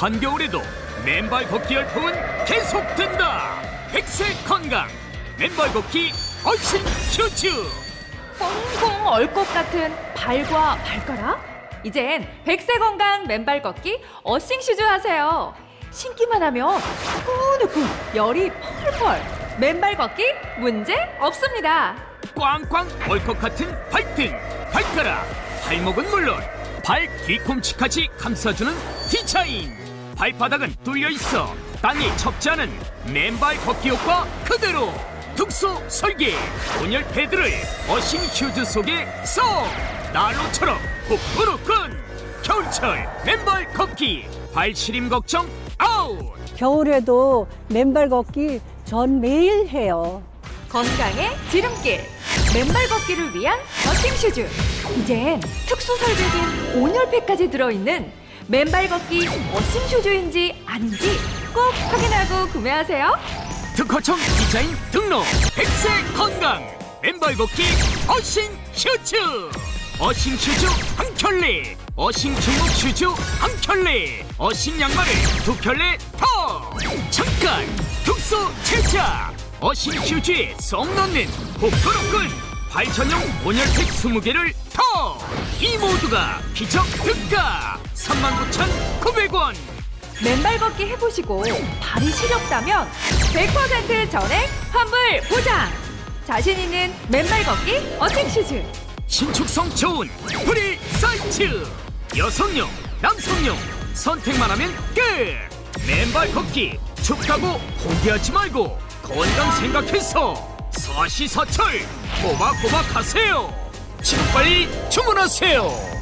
한겨울에도 맨발 걷기 열풍은 계속된다. 백색 건강 맨발 걷기 얼씬 슈즈. 꽁꽁 얼 것 같은 발과 발가락? 이젠 백세 건강 맨발 걷기 어싱 슈즈 하세요. 신기만 하면 후끈후끈 열이 펄펄. 맨발 걷기 문제 없습니다. 꽝꽝 얼 것 같은 발등, 발가락, 발목은 물론 발 뒤꿈치까지 감싸주는 디자인. 발바닥은 뚫려 있어 땅이 척지 않은 맨발 걷기 효과 그대로. 특수 설계, 온열 패드를 어싱 슈즈 속에 쏙 난로처럼 후끈후끈 겨울철 맨발 걷기 발 시림 걱정 아웃. 겨울에도 맨발 걷기 전 매일 해요. 건강의 지름길 맨발 걷기를 위한 어싱 슈즈 이젠 특수 설계된 온열패까지 들어있는 맨발 걷기 어싱 슈즈인지 아닌지 꼭 확인하고 구매하세요. 특허청 디자인 등록 백색 건강 맨발 걷기 어싱 슈즈. 어싱 슈즈 한 켤레 어싱 중국 슈즈 한 켤레 어싱 양말을 두 켤레 더. 잠깐 특수 제작 어싱 슈즈에 쏙 넣는 후끈후끈 발 전용 온열팩 20개를 더 이 모두가 기적 특가! 39,900원! 맨발 걷기 해보시고 발이 시렵다면 100% 전액 환불 보장! 자신 있는 맨발 걷기 어싱 슈즈 신축성 좋은 프리 사이즈 여성용 남성용 선택만 하면 끝! 맨발 걷기 춥다고 포기하지 말고 건강 생각해서 사시사철. 꼬박꼬박 하세요. 지금 빨리 주문하세요